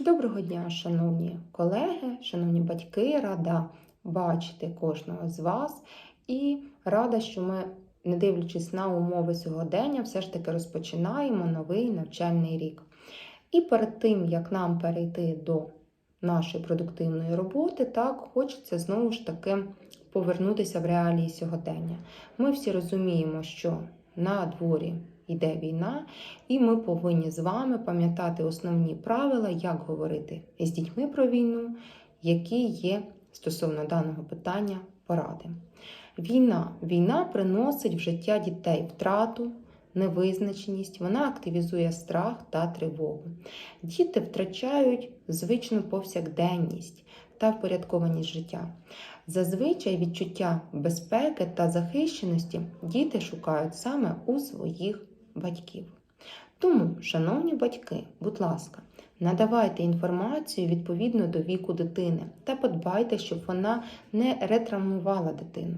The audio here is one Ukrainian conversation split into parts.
Доброго дня, шановні колеги, шановні батьки, рада бачити кожного з вас і рада, що ми, не дивлячись на умови сьогодення, все ж таки розпочинаємо новий навчальний рік. І перед тим, як нам перейти до нашої продуктивної роботи, так хочеться знову ж таки повернутися в реалії сьогодення. Ми всі розуміємо, що на дворі йде війна, і ми повинні з вами пам'ятати основні правила, як говорити з дітьми про війну, які є стосовно даного питання поради. Війна. Війна приносить в життя дітей втрату, невизначеність, вона активізує страх та тривогу. Діти втрачають звичну повсякденність та впорядкованість життя. Зазвичай відчуття безпеки та захищеності діти шукають саме у своїх батьків. Тому, шановні батьки, будь ласка, надавайте інформацію відповідно до віку дитини та подбайте, щоб вона не ретравмувала дитину.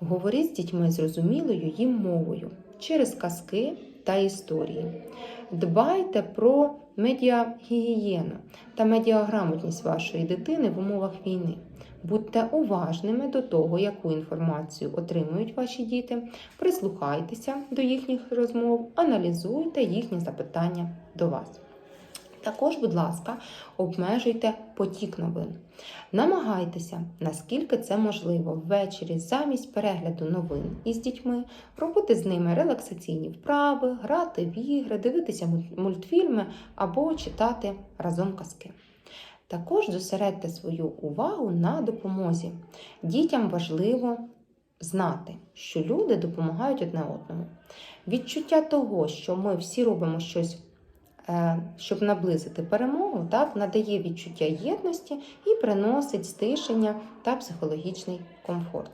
Говоріть з дітьми зрозумілою їм мовою через казки та історії. Дбайте про медіагігієну та медіаграмотність вашої дитини в умовах війни. Будьте уважними до того, яку інформацію отримують ваші діти, прислухайтеся до їхніх розмов, аналізуйте їхні запитання до вас. Також, будь ласка, обмежуйте потік новин. Намагайтеся, наскільки це можливо, ввечері замість перегляду новин із дітьми, робити з ними релаксаційні вправи, грати в ігри, дивитися мультфільми або читати разом казки. Також зосередьте свою увагу на допомозі. Дітям важливо знати, що люди допомагають одне одному. Відчуття того, що ми всі робимо щось, щоб наблизити перемогу, так, надає відчуття єдності і приносить стишення та психологічний комфорт.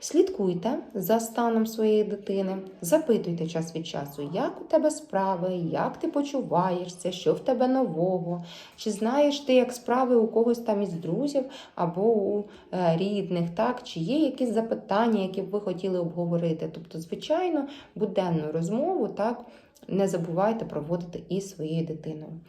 Слідкуйте за станом своєї дитини, запитуйте час від часу, як у тебе справи, як ти почуваєшся, що в тебе нового, чи знаєш ти, як справи у когось там із друзів або у е, рідних, так, чи є якісь запитання, які б ви хотіли обговорити. Тобто, звичайно, буденну розмову так, не забувайте проводити із своєю дитиною.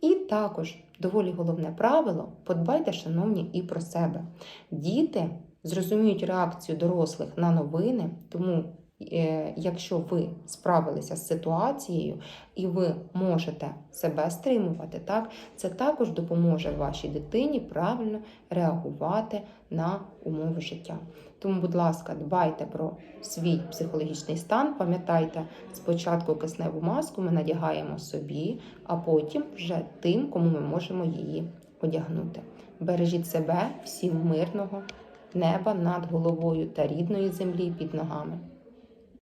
І також доволі головне правило: подбайте, шановні, і про себе. Діти зрозуміють реакцію дорослих на новини, тому. Е, Якщо ви справилися з ситуацією і ви можете себе стримувати, так це також допоможе вашій дитині правильно реагувати на умови життя. Тому, будь ласка, дбайте про свій психологічний стан. Пам'ятайте, спочатку кисневу маску ми надягаємо собі, а потім вже тим, кому ми можемо її одягнути. Бережіть себе, всім мирного неба над головою та рідної землі під ногами.